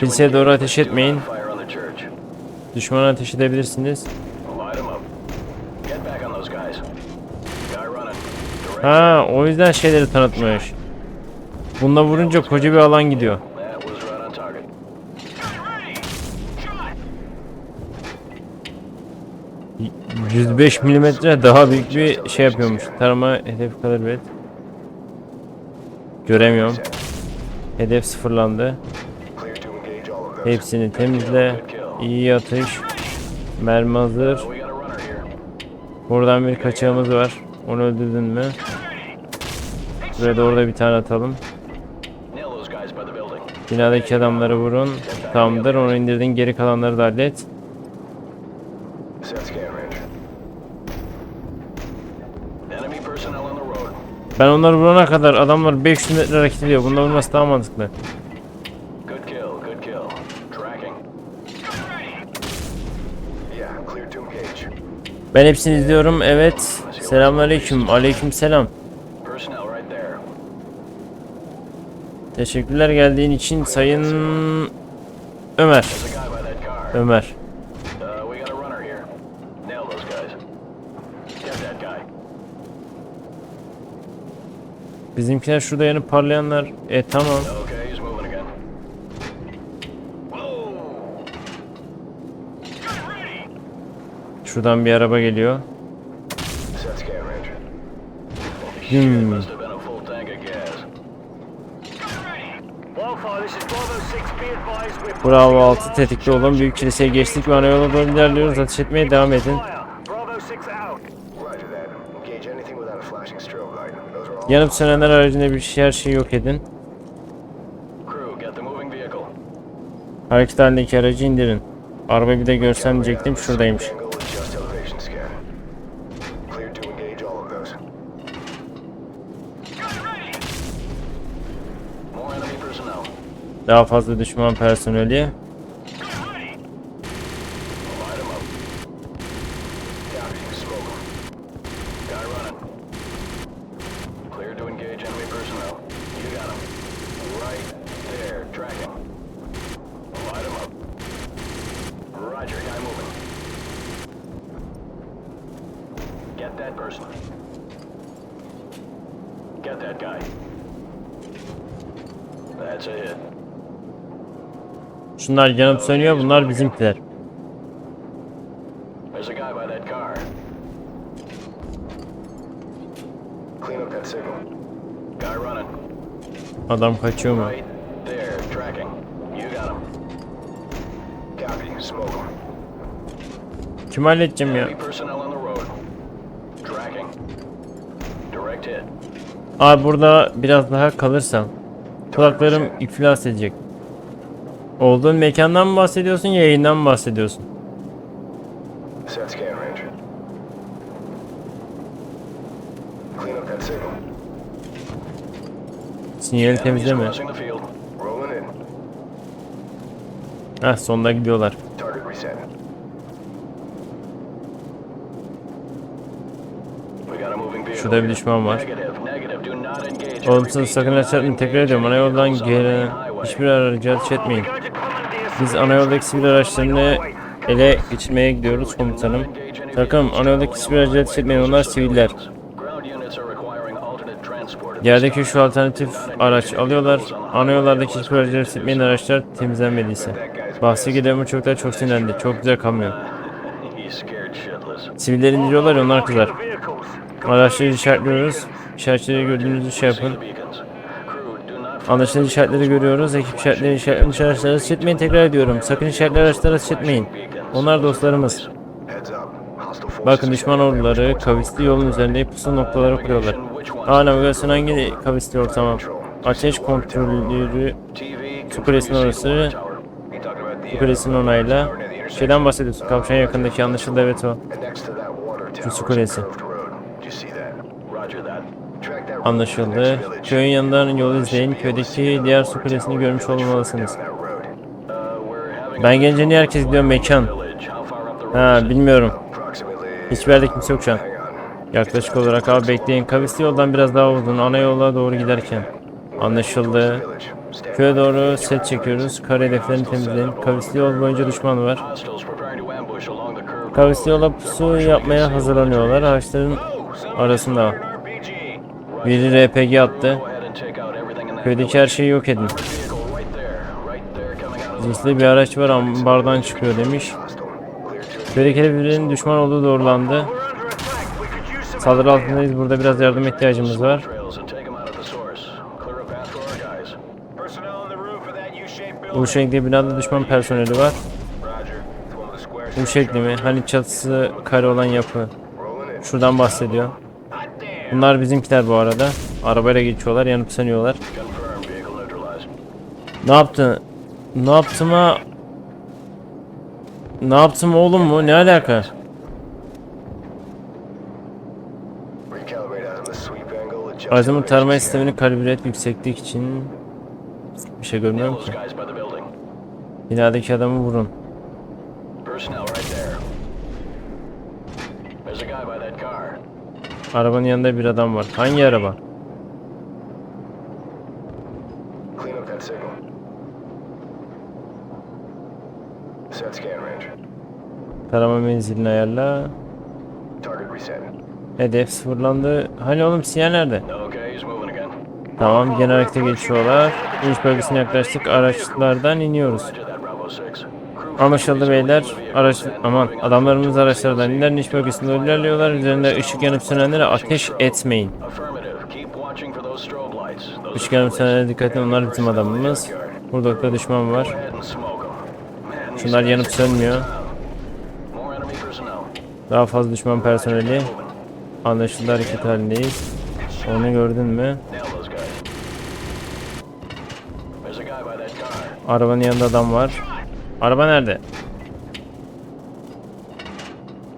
Kiliseye doğru ateş etmeyin. Düşmana ateş edebilirsiniz. Ha, o yüzden şeyleri tanıtmış. Bununla vurunca koca bir alan gidiyor. That was right on target. 105 milimetre daha büyük bir şey yapıyormuş. Tarama hedef kalır evet. Göremiyorum. Hedef sıfırlandı. Clear to engage all of those. Hepsini temizle. İyi atış. Mermi hazır. Buradan bir kaçağımız var. Onu öldürdün mü? Buraya da orada bir tane atalım. Binadaki adamları vurun. Tamamdır. Onu indirdin. Geri kalanları da hallet. Ben onları vurana kadar adamlar 500 metre hareket ediyor. Bunda vurması daha mantıklı. Kill. Tracking. Yeah, clear to engage. Ben hepsini izliyorum. Evet. Selamünaleyküm. Aleyküm selam. Teşekkürler geldiğin için Sayın Ömer. Ömer. Uh. Bizimkiler şurada yanıp parlayanlar. E tamam. Şuradan bir araba geliyor. Hmm. Bravo 6. Be advised we're Bravo 6 tetikte olun. Büyük kiliseye geçtik ve ana yola doğru ilerliyoruz. Ateş etmeye devam edin. fire. Bravo 6 out. Roger that. Engage anything without a flashing strobe light. Those are all. Yanıp sönenler haricinde bir şey her şeyi yok edin. Hareket halindeki aracı indirin. Arabayı bir de görsem diyecektim. Şuradaymış. Angle adjust elevation scan. Clear to engage all of those. More enemy personnel. Daha fazla düşman personeli. Light 'em up. Copy. Smoke 'em. Guy running. Clear to engage enemy personnel. You got him. Right there, tracking. Light 'em up. Roger, guy moving. Get that person. Get that guy. That's a hit. Şunlar yanıp sönüyor. Bunlar bizimkiler. Adam kaçıyor mu? Kim halledeceğim ya? Abi burada biraz daha kalırsam kulaklarım iflas edecek. Olduğun mekandan mı bahsediyorsun, yayından mı bahsediyorsun? Sinyali temizleme. Heh sonunda gidiyorlar. Şurada bir düşman var. Olumsuz sakın açatmayın. Tekrar ediyorum. Ana engage yoldan gelen. Hiçbir aracı ateş etmeyin. Biz some ana yoldaki sivil araçlarını ele geçirmeye gidiyoruz komutanım. Takım ana yoldaki sivil aracı ateş etmeyin. Onlar siviller. Yerdeki şu alternatif araç alıyorlar. Ana hiçbir aracı ateş etmeyin araçlar temizlenmediyse. Bahsi giderim uçaklar çok sinirlendi. Çok güzel kamyon. He's scared shitless. Siviller indiriyorlar ya onlar kızar. Araçları işaretliyoruz. İşaretleri gördüğünüzü şey yapın. Anlaşılan işaretleri görüyoruz. Ekip işaretleri işaretlemiş araçlara ateş etmeyin tekrar ediyorum. Sakın işaretli araçlara etmeyin. Onlar dostlarımız. Bakın düşman orduları kavisli yolun üzerinde pusu noktaları kuruyorlar. Aa navigasyon hangi kavisli yol tamam. Ateş kontrolörü TV, Su kulesinin orası. Su kulesinin onayla. Şeyden bahsediyorsun. Kavşağın yakındaki anlaşıldı evet o. Tower su kulesi. Anlaşıldı. Köyün yanından yolu izleyin. Köydeki diğer su kulesini görmüş olmalısınız. Ben gelince niye herkes gidiyor mekan? Ha bilmiyorum. Hiçbir yerde kimse yok şu an. Yaklaşık olarak abi bekleyin. Kavisli yoldan biraz daha uzun. Ana yola doğru giderken. Anlaşıldı. Köye doğru set çekiyoruz. Kare hedeflerini temizleyin. Kavisli yol boyunca düşman var. Kavisli yola pusu yapmaya hazırlanıyorlar. Ağaçların arasında. Biri RPG attı. Köydeki her şeyi yok edin. Zinsli bir araç var ambardan çıkıyor demiş. Köydeki birinin düşman olduğu doğrulandı. Saldırı altındayız. Burada biraz yardım ihtiyacımız var. Bu şekilde binada düşman personeli var. Bu şekli mi? Hani çatısı kare olan yapı. Şuradan bahsediyor. Bunlar bizimkiler bu arada. Arabayla geçiyorlar, yanıp sönüyorlar. Ne yaptın? Ne yaptım ha? Ne yaptım oğlum mu? Ne alaka? Elevation tarama sistemini kalibre et yükseklik için. Bir şey görmüyorum ki. Binadaki adamı vurun. Arabanın yanında bir adam var. Hangi araba? Tarama menzilini ayarla. Hedef sıfırlandı. Hani oğlum siyah nerede? Tamam genel harekete geçiyorlar. İniş bölgesine yaklaştık. Araçlardan iniyoruz. Anlaşıldı beyler. Araç aman adamlarımız araçlardan iner iniş bölgesinde ilerliyorlar. Üzerinde ışık yanıp sönenlere ateş etmeyin. Işık yanıp sönenlere dikkat edin. Onlar bizim adamımız. Burada da düşman var. Şunlar yanıp sönmüyor. Daha fazla düşman personeli. Anlaşıldı hareket halindeyiz. Onu gördün mü? Arabanın yanında adam var. Araba nerede?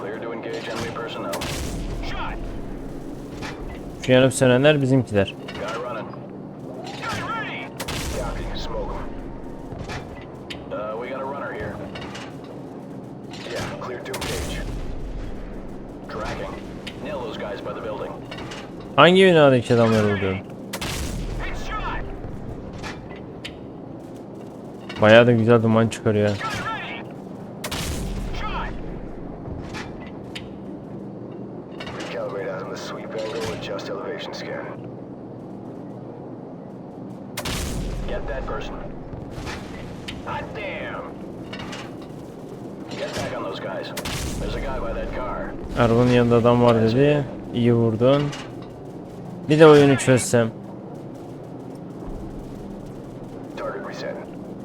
Clear to engage enemy personnel. Şu yanıp sönenler bizimkiler. Guy running. Copy. Smoke a guy by that car. Arabanın yanında adam var dedi. İyi vurdun. Bir de oyunu çözsem.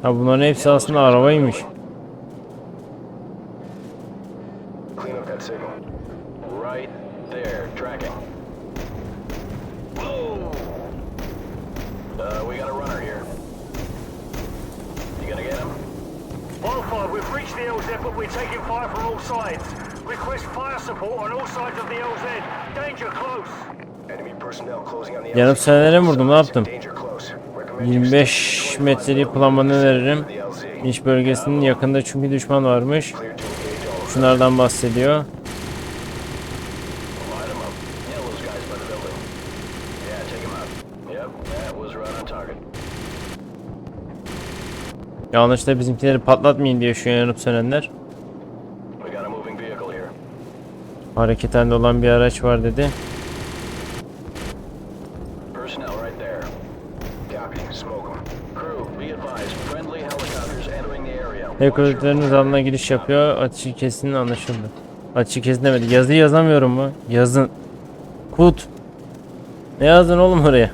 Ha bunların hepsi aslında arabaymış. Yanıp mi vurdum ne yaptım? Danger close. Recommend you 25 stay 25 metreliği miles kullanmanı öneririm. İniş bölgesinin yakında çünkü düşman varmış. Şunlardan bahsediyor. Yanlışlıkla bizimkileri patlatmayın diye şu yanıp sönenler. We got a moving vehicle here. Hareket halinde olan bir araç var dedi. Helikopterlerimiz alanına giriş yapıyor. Atışı kesin anlaşıldı. Atışı kesin demedi. Yazı yazamıyorum mu? Yazın. Kut. Ne yazdın oğlum oraya?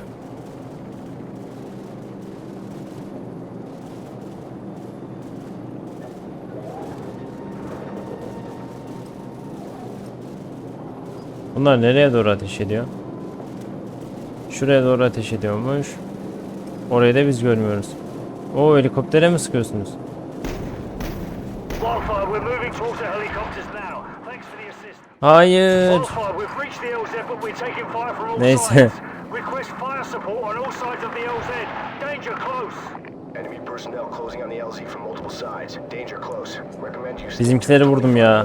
Bunlar nereye doğru ateş ediyor? Şuraya doğru ateş ediyormuş. Orayı da biz görmüyoruz. O helikoptere mi sıkıyorsunuz? All Neyse. Request fire support on all sides of the LZ. Danger close. Enemy personnel closing on the LZ from multiple sides. Danger close. Recommend you stay Bizimkileri vurdum ya.